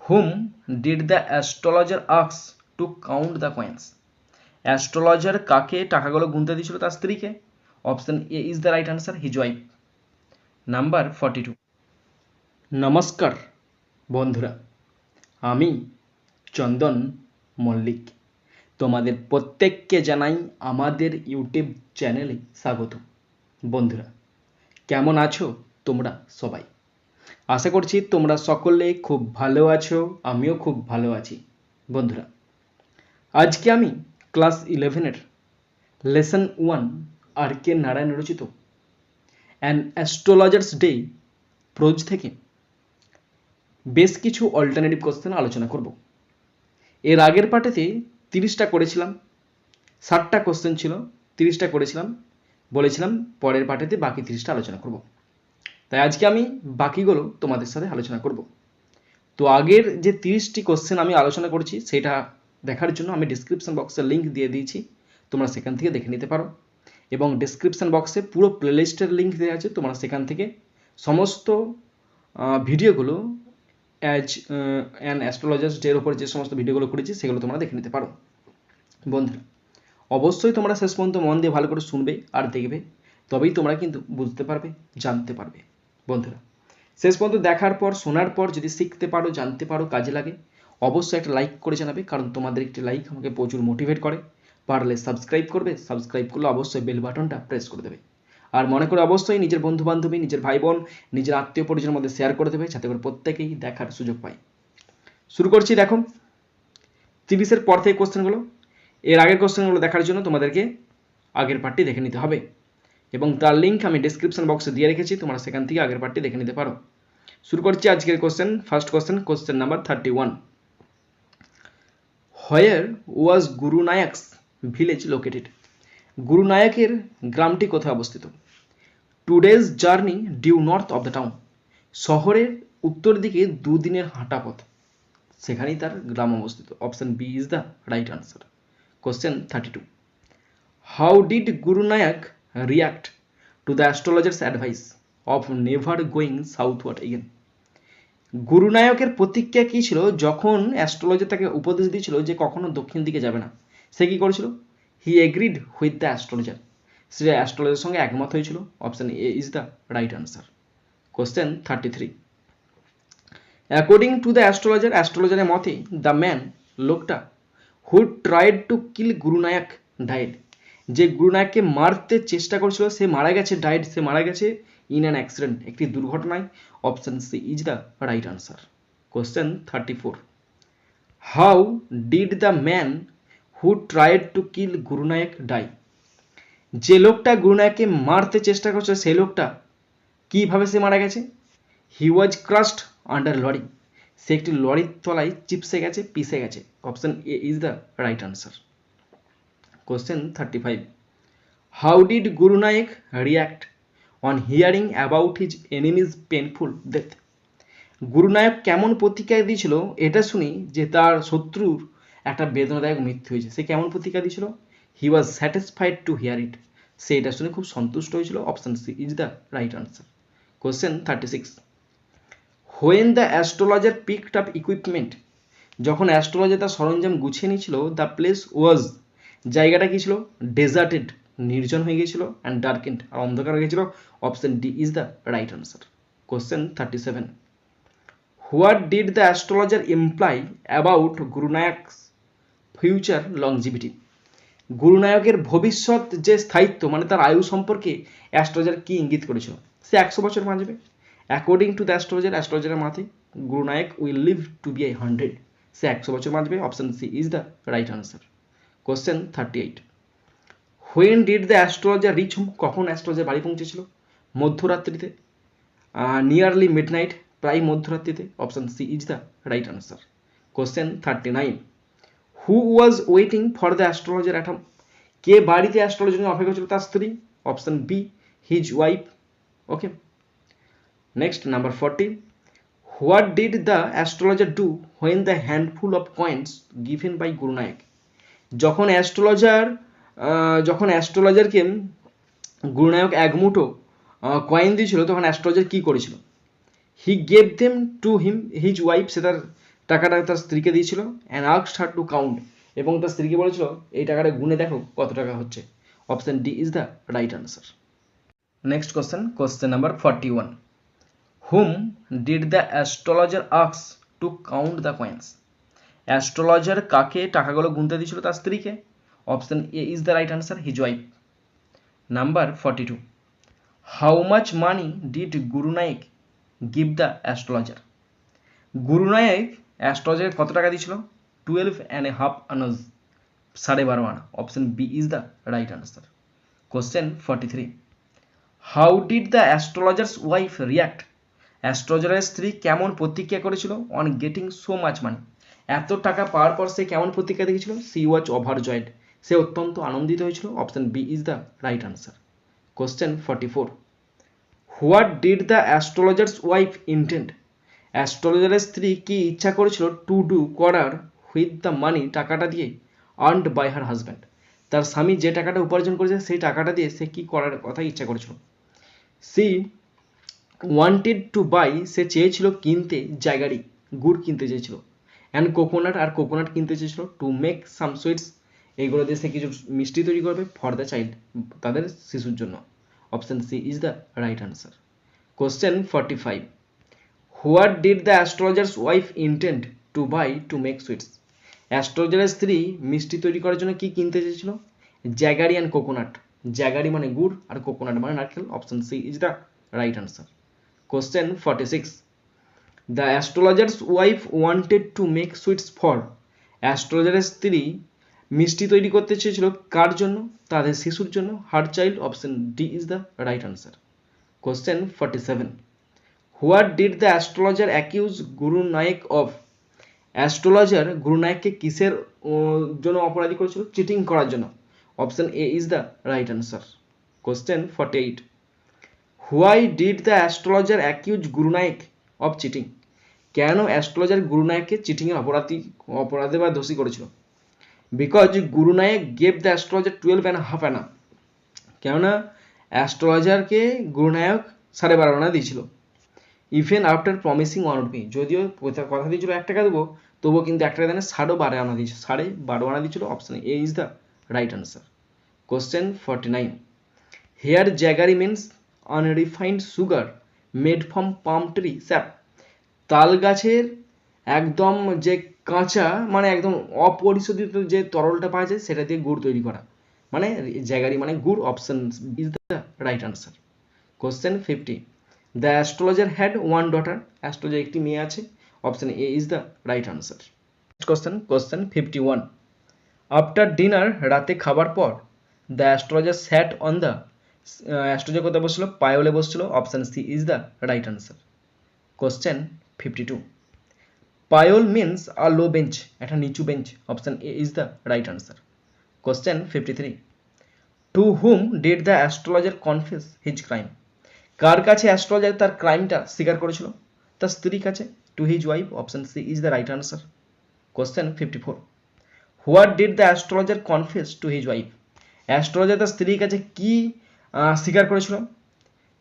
Hmm did the astrologer আক্স to count the coins astrologer কাকে টাকাগুলো গুনতে দিয়েছিল তার স্ত্রীকে? Option A is the right answer his wife number forty two নমস্কার, বন্ধুরা। আমি চন্দন মল্লিক। তোমাদের প্রত্যেককে জানাই আমাদের ইউটিউব চ্যানেলে স্বাগত। বন্ধুরা, কেমন আছো তোমরা সবাই? আশা করছি তোমরা সকলে খুব ভালো আছো, আমিও খুব ভালো আছি। বন্ধুরা, আজকে আমি ক্লাস ইলেভেনের lesson one R K Narayan রচিত অ্যান অ্যাস্ট্রোলজার্স ডে প্রোজ থেকে বেশ কিছু অল্টারনেটিভ কোশ্চেন আলোচনা করব। এর আগের পার্টেতে তিরিশটা করেছিলাম, ষাটটা কোশ্চেন ছিল, তিরিশটা করেছিলাম, বলেছিলাম পরের পার্টেতে বাকি তিরিশটা আলোচনা করব। তাই আজকে আমি বাকিগুলো তোমাদের সাথে আলোচনা করব। তো আগের যে তিরিশটি কোশ্চেন আমি আলোচনা করেছি, সেটা দেখার জন্য আমি ডিসক্রিপশন বক্সে লিঙ্ক দিয়ে দিয়েছি। তোমরা সেখান থেকে দেখে নিতে পারো। এবং ডিসক্রিপশন বক্সে পুরো প্লেলিস্টের লিঙ্ক দেওয়া আছে। তোমরা সেখান থেকে সমস্ত ভিডিওগুলো অ্যাজ অ্যান অ্যাস্ট্রোলজার্স ডের ওপর যে সমস্ত ভিডিওগুলো করেছি, সেগুলো তোমরা দেখে নিতে পারো। বন্ধুরা, অবশ্যই তোমরা শেষ পর্যন্ত মন দিয়ে ভালো করে শুনবে আর দেখবে। তবেই তোমরা কিন্তু বুঝতে পারবে, জানতে পারবে। বন্ধুরা, শেষ পর্যন্ত দেখার পর, শোনার পর যদি শিখতে পারো, জানতে পারো, কাজে লাগে, অবশ্যই একটা লাইক করে জানাবে, কারণ তোমাদের একটি লাইক আমাকে প্রচুর মোটিভেট করে। পারলে সাবস্ক্রাইব করবে সাবস্ক্রাইব করলে অবশ্যই বেল বাটনটা প্রেস করে দেবে। আর মনে করে অবশ্যই নিজের বন্ধু বান্ধবী নিজের ভাই বোন নিজের আত্মীয় পরিজনের মধ্যে শেয়ার করে দেবে, যাতে করে প্রত্যেকেই দেখার সুযোগ পায়। শুরু করছি দেখো, তিরিশের পর থেকে কোশ্চেনগুলো এর আগের কোশ্চেনগুলো দেখার জন্য তোমাদেরকে আগের পার্টটি দেখে নিতে হবে। এবং তার লিঙ্ক আমি ডিসক্রিপশন বক্সে দিয়ে রেখেছি, তোমরা সেখান থেকে আগের পার্টটি দেখে নিতে পারো। শুরু করছি আজকের question first question question number thirty one where was Guru village located Guru নায়কের গ্রামটি কোথায় অবস্থিত? Today's journey due north of the town শহরের উত্তর দিকে দুদিনের হাঁটা পথ। সেখানেই তার গ্রাম অবস্থিত। Option B is the right answer question thirty two how did Guru Nayak react to the astrologer's advice of never going southward again গুরুনায়কের প্রতিক্রিয়া কী ছিল? যখন অ্যাস্ট্রোলজার তাকে উপদেশ দিয়েছিল যে কখনো দক্ষিণ দিকে যাবে না, সে কী করেছিল? He agreed with the astrologer সে অ্যাস্ট্রোলজারের সঙ্গে একমত হয়েছিল। Option A is the right answer question thirty three according to the astrologer অ্যাস্ট্রোলজারের মতে দ্য ম্যান লোকটা who tried to kill Gurunayak died যে গুরুনায়ককে মারতে চেষ্টা করেছিল, সে মারা গেছে ডাইড সে মারা গেছে ইন অ্যান অ্যাক্সিডেন্ট একটি দুর্ঘটনায়। Option C is the right answer question thirty four how did the man who tried to kill Gurunayak die যে লোকটা গুরুনায়ককে মারতে চেষ্টা করছে সেই লোকটা কীভাবে সে মারা গেছে? He was crushed under lorry সে একটি লরির তলায় চিপসে গেছে পিসে গেছে। Option A is the right answer question thirty five how did Gurunayak react on hearing about his enemy's painful death Gurunayak কেমন প্রতিক্রিয়া দিয়েছিল এটা শুনি যে তার শত্রুর একটা বেদনাদায়ক মৃত্যু হয়েছে। সে কেমন প্রতিক্রিয়া দিয়েছিল? He was satisfied to hear it সে এটা শুনে খুব সন্তুষ্ট হয়েছিল। Option C is the right answer question thirty six when the astrologer picked up equipment যখন অ্যাস্ট্রোলজার তার সরঞ্জাম গুছিয়ে নিয়েছিল দ্য প্লেস ওয়াজ জায়গাটা কি ছিল? ডেজার্টেড নির্জন হয়ে গিয়েছিল অ্যান্ড ডার্কেন্ড আর অন্ধকার হয়ে গেছিল option D is the right answer question thirty seven what did the astrologer imply about Gurunayak's future longevity গুরুনায়কের ভবিষ্যৎ যে স্থায়িত্ব মানে তার আয়ু সম্পর্কে অ্যাস্ট্রোলজার কি ইঙ্গিত করেছিল? সে একশো বছর বাঁচবে। অ্যাকর্ডিং টু দ্য অ্যাস্ট্রোলজার অ্যাস্ট্রোলজারের মাথায় Gurunayak will live to be a hundred সে একশো বছর বাঁচবে। Option C is the right answer question thirty eight when did the astrologer reach home কখন অ্যাস্ট্রোলজার বাড়ি পৌঁছেছিল? মধ্যরাত্রিতে নিয়ারলি মিড নাইট প্রায় মধ্যরাত্রিতে option C is the right answer question thirty nine who was waiting for the astrologer at home কে বাড়িতে astrologer জন্য অপেক্ষা ছিল তার স্ত্রী। Option B his wife okay next number forty what did the astrologer do when the handful of coins given by Gurunayak যখন astrologer যখন অ্যাস্ট্রোলজারকে গুরুনায়ক এক মুঠো কয়েন দিয়েছিল, তখন অ্যাস্ট্রোলজার কী করেছিল? He gave them to him his wife সে তার টাকাটা তার স্ত্রীকে দিয়েছিল and asked her to count এবং তার স্ত্রীকে বলেছিল, এই টাকাটা গুনে দেখো কত টাকা হচ্ছে। Option D is the right answer next question question number forty one whom did the astrologer আক্স to count the coins astrologer কাকে টাকাগুলো গুনতে দিয়েছিল তার স্ত্রীকে? Option A is the right answer his wife number forty two how much money did Guru Nayak give the astrologer গুরু নায়ক অ্যাস্ট্রোলজারকে কত টাকা দিয়েছিল? Twelve and a half আনাজ সাড়ে বারো আনা। Option B is the right answer question forty three how did the astrologer's wife react অ্যাস্ট্রোলজারের স্ত্রী কেমন প্রতিক্রিয়া করেছিল? On getting so much money এত টাকা পাওয়ার পর সে কেমন প্রতিক্রিয়া দেখেছিল সি ওয়াচ ওভার জয়েড সে অত্যন্ত আনন্দিত হয়েছিল। Option B is the right answer. Question forty four. What did the astrologer's wife intend অ্যাস্ট্রোলজারের স্ত্রী কি ইচ্ছা করেছিল টু ডু করার হুইথ দ্য মানি টাকাটা দিয়ে? আর্নড বাই হার হাজব্যান্ড তার স্বামী যে টাকাটা উপার্জন করেছে, সেই টাকাটা দিয়ে সে কি করার কথা ইচ্ছা করেছিল? সি ওয়ান্টেড টু বাই সে চেয়েছিল কিনতে জায়গারি গুড় কিনতে চেয়েছিল। অ্যান্ড কোকোনাট আর কোকোনাট কিনতে চেয়েছিল টু মেক সাম সুইটস এইগুলো দিয়ে সে কিছু মিষ্টি তৈরি করবে ফর দ্য চাইল্ড তাদের শিশুর জন্য। Option C is the right answer question forty five what did the astrologer's wife intend to buy to make sweets অ্যাস্ট্রোলজারের স্ত্রী মিষ্টি তৈরি করার জন্য কি কিনতে চেয়েছিল? জ্যাগারি অ্যান্ড কোকোনাট জ্যাগারি মানে গুড়, আর কোকোনাট মানে নারকেল। Option C is the right answer question forty six the astrologer's wife wanted to make sweets for অ্যাস্ট্রোলজারের স্ত্রী। মিষ্টি তৈরি করতে চেয়েছিল কার জন্য? তাদের শিশুর জন্য। Her child option D is the right answer question forty seven what did the astrologer accuse Guru Nayak of astrologer Guru নায়ককে কিসের জন্য অপরাধী করেছিল? চিটিং করার জন্য। Option A is the right answer question forty eight why did the astrologer accuse Guru Nayak of cheating কেন astrologer Guru নায়ককে চিটিংয়ের অপরাধী, অপরাধে বা দোষী করেছিল? Because Guru Nayak gave the astrologer twelve and half anna কেননা অ্যাস্ট্রোলজারকে গুরু নায়ক সাড়ে বারো আনা দিয়েছিল। Even after promising one rupee যদিও কথা দিয়েছিল এক টাকা দেবো, তবুও কিন্তু এক টাকা দেনে সাড়ে বারো আনা দিয়েছিল। সাড়ে বারো আনা দিয়েছিল option A is the right answer question forty nine here jaggery means unrefined sugar made from palm tree sap তাল গাছের একদম যে কাঁচা মানে একদম অপরিশোধিত যে তরলটা পাওয়া যায়, সেটা দিয়ে গুড় তৈরি করা। মানে জ্যাগারি মানে গুড় option is the right answer question fifty the astrologer had one daughter astrologer একটি মেয়ে আছে option A is the right answer question question fifty one after dinner রাতে খাবার পর the astrologer sat on the astrologer কোথায় বসছিল পায়োলে বসছিল option C is the right answer question fifty two pyol means a low bench একটা নিচু bench option A is the right answer question fifty three two whom did the astrologer confess his crime কার কাছে astrologer তার ক্রাইমটা স্বীকার করেছিল? তার স্ত্রীর কাছে? To his wife option C is the right answer question fifty four what did the astrologer confess to his wife astrologer তার স্ত্রীর কাছে কি স্বীকার করেছিল?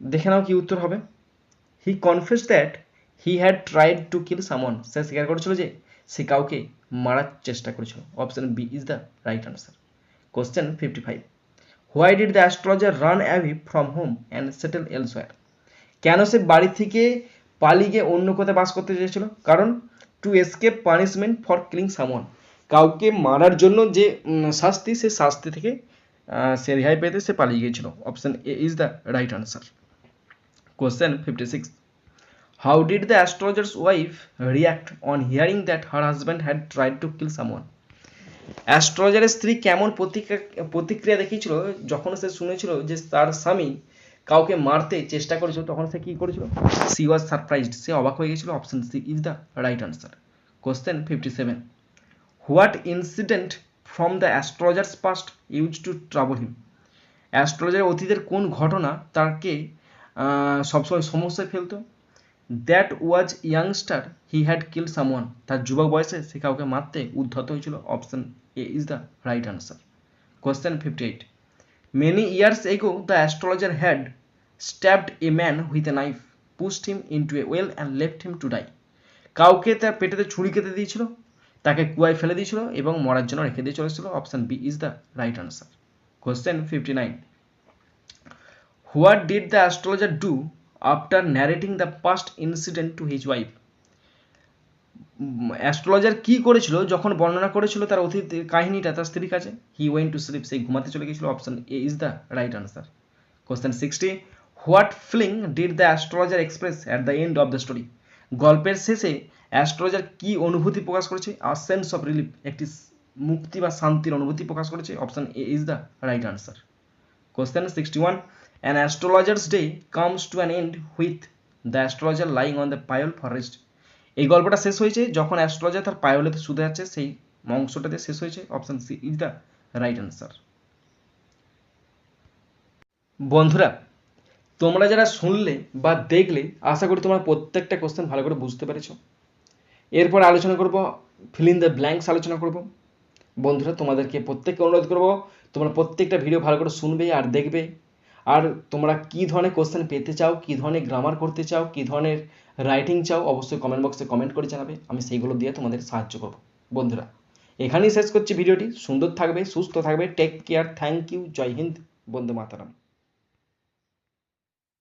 দেখে নাও কি উত্তর হবে। He confess that he had tried to kill someone সে স্বীকার করেছিল যে সে কাউকে মারার চেষ্টা করেছিল। Option B is the right answer question fifty five why did the astrologer run away from home and settle elsewhere কেন সে বাড়ি থেকে পালিয়ে গিয়ে অন্য কোথায় বাস করতে চেয়েছিল? কারণ to escape punishment for killing someone কাউকে মারার জন্য যে শাস্তি, সে শাস্তি থেকে সে রেহাই পেতে সে পালিয়ে গিয়েছিল। Option A is the right answer question fifty six how did the astrologer's wife react on hearing that her husband had tried to kill someone অ্যাস্ট্রোলজারের স্ত্রী কেমন প্রতিক্রিয়া প্রতিক্রিয়া দেখিয়েছিল যখন সে শুনেছিল যে তার স্বামী কাউকে মারতে চেষ্টা করেছিল, তখন সে কি করেছিল? সি ওয়াজ সারপ্রাইজড সে অবাক হয়ে গেছিল। Option C is the right answer question fifty seven what incident from the astrologer's past used to trouble him অ্যাস্ট্রোলজারের অতীতের কোন ঘটনা তাকে সবসময় সমস্যায় ফেলতো? That was youngster he had kill someone তার যুবক বয়সে সে কাউকে মারতে উদ্ধত হয়েছিল। Option A is the right answer question fifty eight many years ago the astrologer had stabbed a man with a knife pushed him in to a well and left him to die কাউকে তার পেটেতে ছুরি কেটে দিয়েছিল, তাকে কুয়ায় ফেলে দিয়েছিল এবং মরার জন্য রেখে দিয়ে চলেছিল। Option B is the right answer question fifty nine what did the astrologer do after narrating the past incident to his wife astrologer কি করেছিল, যখন বর্ণনা করেছিল তার অতীত কাহিনীটা, তার স্ত্রীর কাছে হি ওয়েন টু স্লিপ সেই ঘুমাতে চলে গেছিল option A is the right answer question sixty what feeling did the astrologer express at the end of the story গল্পের শেষে অ্যাস্ট্রোলজার কি অনুভূতি প্রকাশ করেছে? আর সেন্স অফ রিলিফ একটি মুক্তি বা শান্তির অনুভূতি প্রকাশ করেছে। Option A is the right answer question sixty one an astrologer's day comes to an end with the astrologer lying on the pyol forest এই গল্পটা শেষ হয়েছে যখন অ্যাস্ট্রোলজার তার পায়লেতে শুতে যাচ্ছে, সেই অংশটাতে শেষ হয়েছে। Option C is the right answer বন্ধুরা, তোমরা যারা শুনলে বা দেখলে, আশা করি তোমরা প্রত্যেকটা কোশ্চেন ভালো করে বুঝতে পেরেছ। এরপর আলোচনা করব ফিল ইন দ্য ব্ল্যাঙ্কস আলোচনা করব। বন্ধুরা, তোমাদেরকে প্রত্যেককে অনুরোধ করব, তোমরা প্রত্যেকটা ভিডিও ভালো করে শুনবে আর দেখবে। আর তোমরা কী ধরনের কোশ্চেন পেতে চাও, কী ধরনের গ্রামার করতে চাও, কী ধরনের রাইটিং চাও, অবশ্যই কমেন্ট বক্সে কমেন্ট করে জানাবে। আমি সেইগুলো দিয়ে তোমাদের সাহায্য করব। বন্ধুরা, এখানেই শেষ করছি ভিডিওটি। সুন্দর থাকবে, সুস্থ থাকবে। টেক কেয়ার থ্যাংক ইউ জয় হিন্দ। বন্ধু মাতারাম।